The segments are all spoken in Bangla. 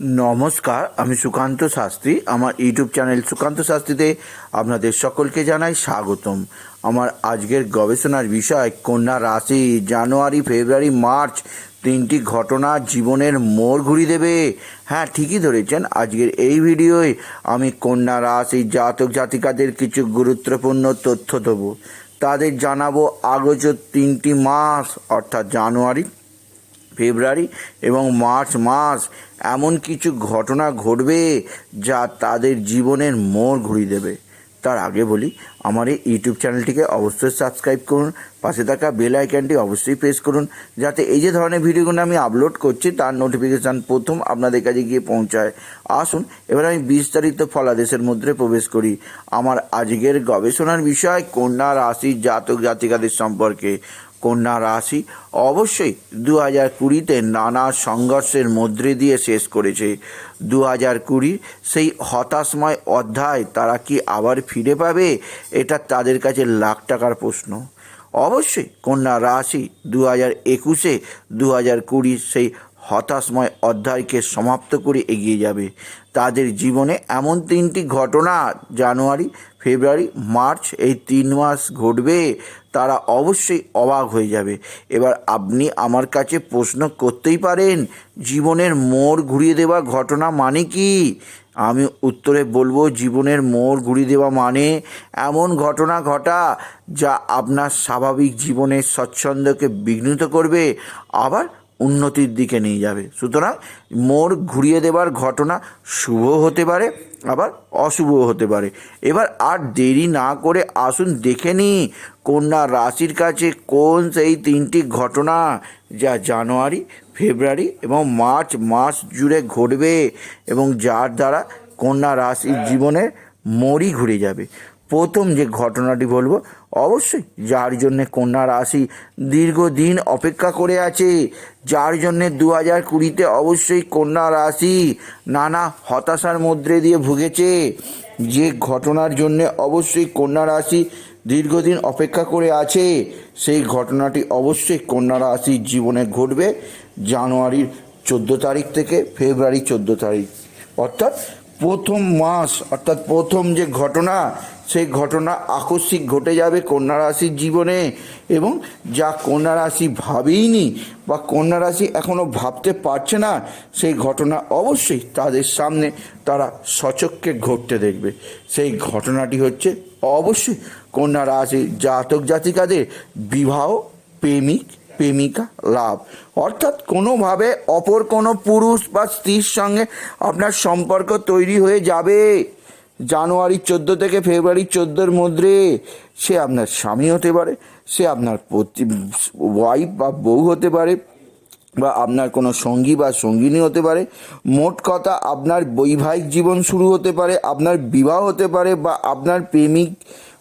নমস্কার, আমি সুকান্ত শাস্ত্রী। আমার ইউটিউব চ্যানেল সুকান্ত শাস্ত্রীতে আপনাদের সকলকে জানাই স্বাগতম। আমার আজকের গবেষণার বিষয়, কন্যা রাশি, জানুয়ারি, ফেব্রুয়ারি, মার্চ, তিনটি ঘটনা জীবনের মোড় ঘুরিয়ে দেবে। হ্যাঁ ঠিকই ধরেছেন, আজকের এই ভিডিওয় আমি কন্যা রাশি, জাতক জাতিকাদের কিছু গুরুত্বপূর্ণ তথ্য দেবো। তাদের জানাব আগোচর তিনটি মাস, অর্থাৎ জানুয়ারি। ফেব্রুয়ারি এবং মার্চ মাস এমন কিছু ঘটনা ঘটবে যা তাদের জীবনের মোড় ঘুরিয়ে দেবে। তার আগে বলি, আমার এই ইউটিউব চ্যানেলটিকে অবশ্যই সাবস্ক্রাইব করুন, পাশে থাকা বেল আইকনটি অবশ্যই প্রেস করুন, যাতে এই যে ধরনের ভিডিওগুলো আমি আপলোড করছি, তার নোটিফিকেশান প্রথম আপনাদের কাছে গিয়ে পৌঁছায়। আসুন, এবার আমি বিস্তারিত ফলাদেশের মধ্যে প্রবেশ করি। আমার আজকের গবেষণার বিষয়, কন্যা রাশি জাতক জাতিকাদের সম্পর্কে। কন্যা রাশি অবশ্যই দু হাজার কুড়িতে নানা সংঘর্ষের মধ্যে দিয়ে শেষ করেছে। দু হাজার কুড়ি সেই হতাশময় অধ্যায় তারা কি আবার ফিরে পাবে? এটা তাদের কাছে লাখ টাকার প্রশ্ন। অবশ্যই কন্যা রাশি দু হাজার একুশে দু হাজার কুড়ির সেই হতাশময় অধ্যায়কে সমাপ্ত করে এগিয়ে যাবে। তাদের জীবনে এমন তিনটি ঘটনা, জানুয়ারি, ফেব্রুয়ারি, মার্চ, এই তিন মাস ঘটবে, তারা অবশ্যই অবাক হয়ে যাবে। এবার আপনি আমার কাছে প্রশ্ন করতেই পারেন, জীবনের মোড় ঘুরিয়ে দেওয়া ঘটনা মানে কি? আমি উত্তরে বলব, জীবনের মোড় ঘুরিয়ে দেওয়া মানে এমন ঘটনা ঘটা যা আপনার স্বাভাবিক জীবনের স্বচ্ছন্দকে বিঘ্নিত করবে, আবার উন্নতির দিকে নিয়ে যাবে। সুতরাং মোড় ঘুরিয়ে দেবার ঘটনা শুভ হতে পারে, আবার অশুভ হতে পারে। এবার আর দেরি না করে আসুন দেখে নিই কন্যা রাশির কাছে কোন সেই তিনটি ঘটনা যা জানুয়ারি, ফেব্রুয়ারি এবং মার্চ মাস জুড়ে ঘটবে এবং যার দ্বারা কন্যা রাশির জীবনের মোড়ই ঘুরে যাবে। প্রথম যে ঘটনাটি বলব, অবশ্যই যার জন্যে কন্যা রাশি দীর্ঘদিন অপেক্ষা করে আছে, যার জন্যে দু হাজার কুড়িতে অবশ্যই কন্যা রাশি নানা হতাশার মধ্যে দিয়ে ভুগেছে। যে ঘটনার জন্যে অবশ্যই কন্যা রাশি দীর্ঘদিন অপেক্ষা করে আছে, সেই ঘটনাটি অবশ্যই কন্যা রাশির জীবনে ঘটবে জানুয়ারির চোদ্দ তারিখ থেকে ফেব্রুয়ারি চোদ্দ তারিখ। অর্থাৎ প্রথম মাস, অর্থাৎ প্রথম যে ঘটনা, সেই ঘটনা আকস্মিক ঘটে যাবে কন্যা রাশির জীবনে এবং যা কন্যা রাশি ভাবেইনি বা কন্যা রাশি এখনও ভাবতে পারছে না, সেই ঘটনা অবশ্যই তাদের সামনে তারা সচক্ষে ঘটতে দেখবে। সেই ঘটনাটি হচ্ছে অবশ্যই কন্যা রাশি জাতক জাতিকাদের বিবাহ প্রেমিক প্রেমিকা লাভ। অর্থাৎ কোনোভাবে অপর কোনো পুরুষ বা স্ত্রীর সঙ্গে আপনার সম্পর্ক তৈরি হয়ে যাবে। জানুয়ারি চোদ্দ থেকে ফেব্রুয়ারি চোদ্দোর মধ্যে সে আপনার স্বামী হতে পারে, সে আপনার ওয়াইফ বা বউ হতে পারে, বা আপনার কোনো সঙ্গী বা সঙ্গিনী হতে পারে। মোট কথা আপনার বৈবাহিক জীবন শুরু হতে পারে, আপনার বিবাহ হতে পারে, বা আপনার প্রেমিক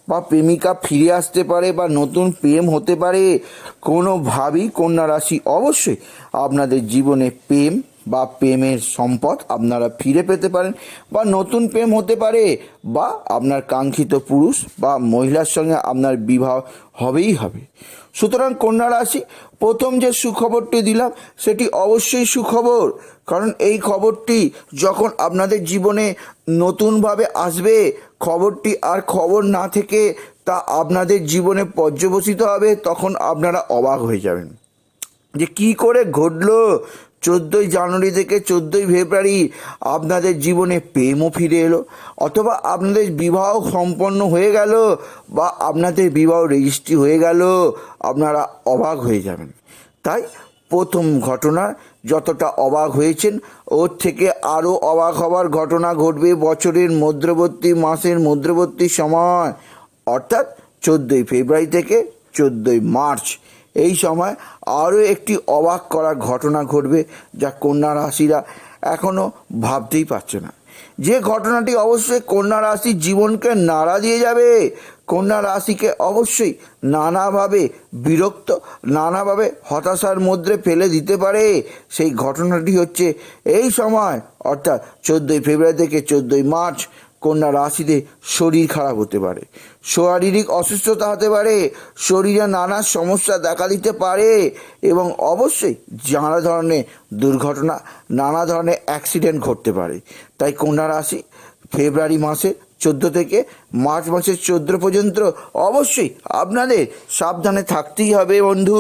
বা প্রেমিকা ফিরে আসতে পারে বা নতুন প্রেম হতে পারে কোনোভাবেই কন্যা রাশি অবশ্যই আপনাদের জীবনে প্রেম বা প্রেমের সম্পদ আপনারা ফিরে পেতে পারেন বা নতুন প্রেম হতে পারে বা আপনার কাঙ্ক্ষিত পুরুষ বা মহিলার সঙ্গে আপনার বিবাহ হবেই হবে। সুতরাং কন্যা রাশি, প্রথম যে সুখবরটি দিলাম, সেটি অবশ্যই সুখবর। কারণ এই খবরটি যখন আপনাদের জীবনে নতুনভাবে আসবে খবরটি আর খবর না থেকে তা আপনাদের জীবনে পর্যবসিত হবে, তখন আপনারা অবাক হয়ে যাবেন। যে কি করে ঘটলো? চোদ্দোই জানুয়ারি থেকে চোদ্দোই ফেব্রুয়ারি আপনাদের জীবনে প্রেমও ফিরে এলো, অথবা আপনাদের বিবাহ সম্পন্ন হয়ে গেল বা আপনাদের বিবাহ রেজিস্ট্রি হয়ে গেল, আপনারা অবাক হয়ে যাবেন। তাই প্রথম ঘটনা যতটা অবাক হয়েছেন, ওর থেকে আরও অবাক হওয়ার ঘটনা ঘটবে বছরের মধ্যবর্তী মাসের মধ্যবর্তী সময়, অর্থাৎ চোদ্দোই ফেব্রুয়ারি থেকে চোদ্দোই মার্চ। এই সময় আরও একটি অবাক করার ঘটনা ঘটবে যা কন্যা রাশিরা এখনও ভাবতেই পারছে না। যে ঘটনাটি অবশ্যই কন্যা রাশির জীবনকে নাড়া দিয়ে যাবে। কন্যা রাশিকে অবশ্যই নানাভাবে বিরক্ত, নানাভাবে হতাশার মধ্যে ফেলে দিতে পারে। সেই ঘটনাটি হচ্ছে এই সময়, অর্থাৎ চোদ্দোই ফেব্রুয়ারি থেকে চোদ্দোই মার্চ, কন্যা রাশিতে শরীর খারাপ হতে পারে, শারীরিক অসুস্থতা হতে পারে, শরীরে নানা সমস্যা দেখা দিতে পারে এবং অবশ্যই নানা ধরনের দুর্ঘটনা, নানা ধরনের অ্যাক্সিডেন্ট ঘটতে পারে। তাই কন্যা রাশি ফেব্রুয়ারি মাসে চোদ্দ থেকে মার্চ মাসের চোদ্দ পর্যন্ত অবশ্যই আপনাদের সাবধানে থাকতেই হবে বন্ধু।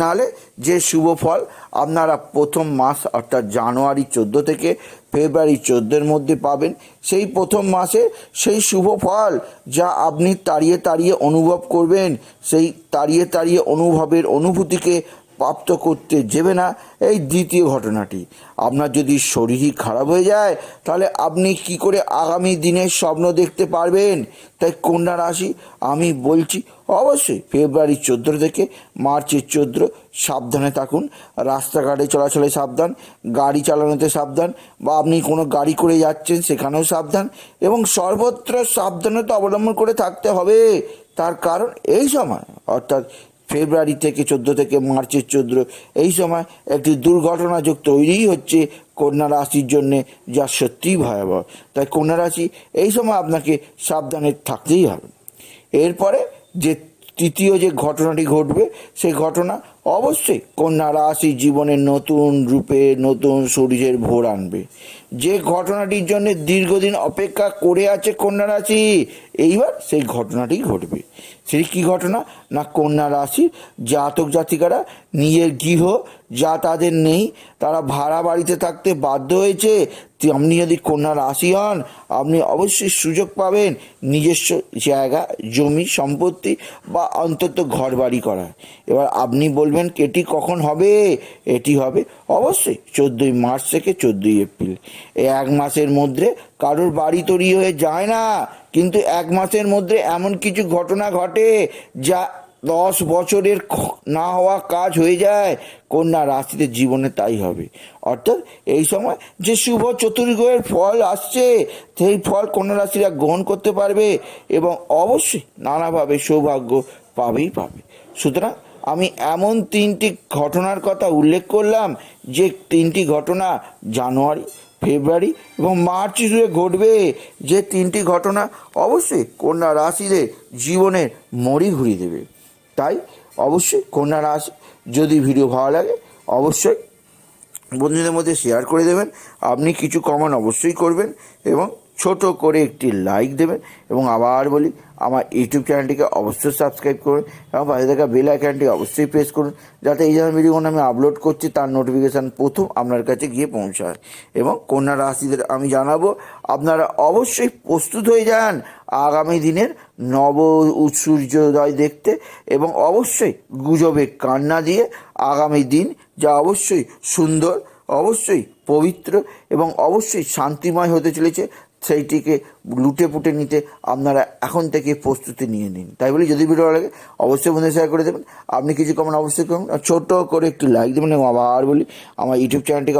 নালে যে শুভ ফল আপনারা প্রথম মাস অর্থাৎ জানুয়ারি চোদ্দ থেকে ফেব্রুয়ারি চোদ্দোর মধ্যে পাবেন, সেই প্রথম মাসে সেই শুভ ফল যা আপনি তাড়িয়ে তাড়িয়ে অনুভব করবেন, সেই তাড়িয়ে তাড়িয়ে অনুভবের অনুভূতিকে প্রাপ্ত করতে যাবে না এই দ্বিতীয় ঘটনাটি। আপনার যদি শরীরই খারাপ হয়ে যায়, তাহলে আপনি কি করে আগামী দিনের স্বপ্ন দেখতে পারবেন? তাই কন্যা রাশি, আমি বলছি অবশ্যই ফেব্রুয়ারি চোদ্দ থেকে মার্চের চোদ্দ, সাবধানে থাকুন। রাস্তাঘাটে চলাচলে সাবধান, গাড়ি চালানোতে সাবধান, বা আপনি কোনো গাড়ি করে যাচ্ছেন সেখানেও সাবধান, এবং সর্বত্র সাবধানতা অবলম্বন করে থাকতে হবে। তার কারণ এই সময়, অর্থাৎ ফেব্রুয়ারি থেকে চোদ্দ থেকে মার্চের চোদ্দ। এই সময় একটি দুর্ঘটনা যোগ তৈরিই হচ্ছে কন্যা রাশির জন্যে, যা সত্যিই ভয়াবহ। তাই কন্যা রাশি, এই সময় আপনাকে সাবধানে থাকতেই হবে। এরপরে যে তৃতীয় যে ঘটনাটি ঘটবে সেই ঘটনা অবশ্যই কন্যা রাশি জীবনের নতুন রূপে, নতুন শরীরের ভোর আনবে। যে ঘটনাটির জন্য দীর্ঘদিন অপেক্ষা করে আছে কন্যা রাশি, এইবার সেই ঘটনাটি ঘটবে। সেই কী ঘটনা? না কন্যা রাশি, জাতক জাতিকারা নিজের গৃহ, যা তাদের নেই, তারা ভাড়া বাড়িতে থাকতে বাধ্য হয়েছে। আপনি যদি কন্যা রাশি হন, আপনি অবশ্যই সুযোগ পাবেন নিজস্ব জায়গা, জমি, সম্পত্তি বা অন্তত ঘর বাড়ি করার। এবার আপনি বলবেন এটি কখন হবে? এটি হবে অবশ্যই চোদ্দোই মার্চ থেকে চোদ্দোই এপ্রিল। এই এক মাসের মধ্যে কারোর বাড়ি তৈরি হয়ে যায় না। কিন্তু এক মাসের মধ্যে এমন কিছু ঘটনা ঘটে যা দশ বছরের না হওয়া কাজ হয়ে যায়। কন্যা রাশিতে জীবনে তাই হবে। অর্থাৎ এই সময় যে শুভ চতুর্গ্রহের ফল আসছে, সেই ফল কন্যা রাশিরা গ্রহণ করতে পারবে এবং অবশ্যই নানাভাবে সৌভাগ্য পাবেই পাবে। সুতরাং আমি এমন তিনটি ঘটনার কথা উল্লেখ করলাম যে তিনটি ঘটনা জানুয়ারি ফেব্রুয়ারি এবং মার্চ জুড়ে ঘটবে যে তিনটি ঘটনা অবশ্যই কন্যা রাশিদের জীবনের মরি ঘুরিয়ে দেবে। তাই অবশ্যই কন্যা রাশি, যদি ভিডিও ভালো লাগে, অবশ্যই বন্ধুদের মধ্যে শেয়ার করে দেবেন। আপনি কিছু কমান অবশ্যই করবেন এবং ছোট করে একটি লাইক দেবেন এবং আবার বলি, আমার ইউটিউব চ্যানেলটিকে অবশ্যই সাবস্ক্রাইব করুন এবং পাশে থাকা বেল আইকনটি অবশ্যই প্রেস করুন যাতে এই ধরনের ভিডিওগুলো আমি আপলোড করছি, তার নোটিফিকেশান প্রথম আপনার কাছে গিয়ে পৌঁছায়। এবং কন্যা রাশিদের আমি জানাব, আপনারা অবশ্যই প্রস্তুত হয়ে যান আগামী দিনের নব সূর্যোদয় দেখতে এবং অবশ্যই গুজবে কান্না দিয়ে আগামী দিন যা অবশ্যই সুন্দর, অবশ্যই পবিত্র এবং অবশ্যই শান্তিময় হতে চলেছে। সেইটিকে লুটে পুটে নিতে আপনারা এখন থেকে প্রস্তুতি নিয়ে নিন। তাই বলি যদি ভিডিও লাগে, অবশ্যই বন্ধু শেয়ার করে দেবেন। আপনি কিছু কমেন্ট অবশ্যই করুন। আর ছোট করে একটি লাইক দেবেন এবং আবার বলি, আমার ইউটিউব চ্যানেলটিকে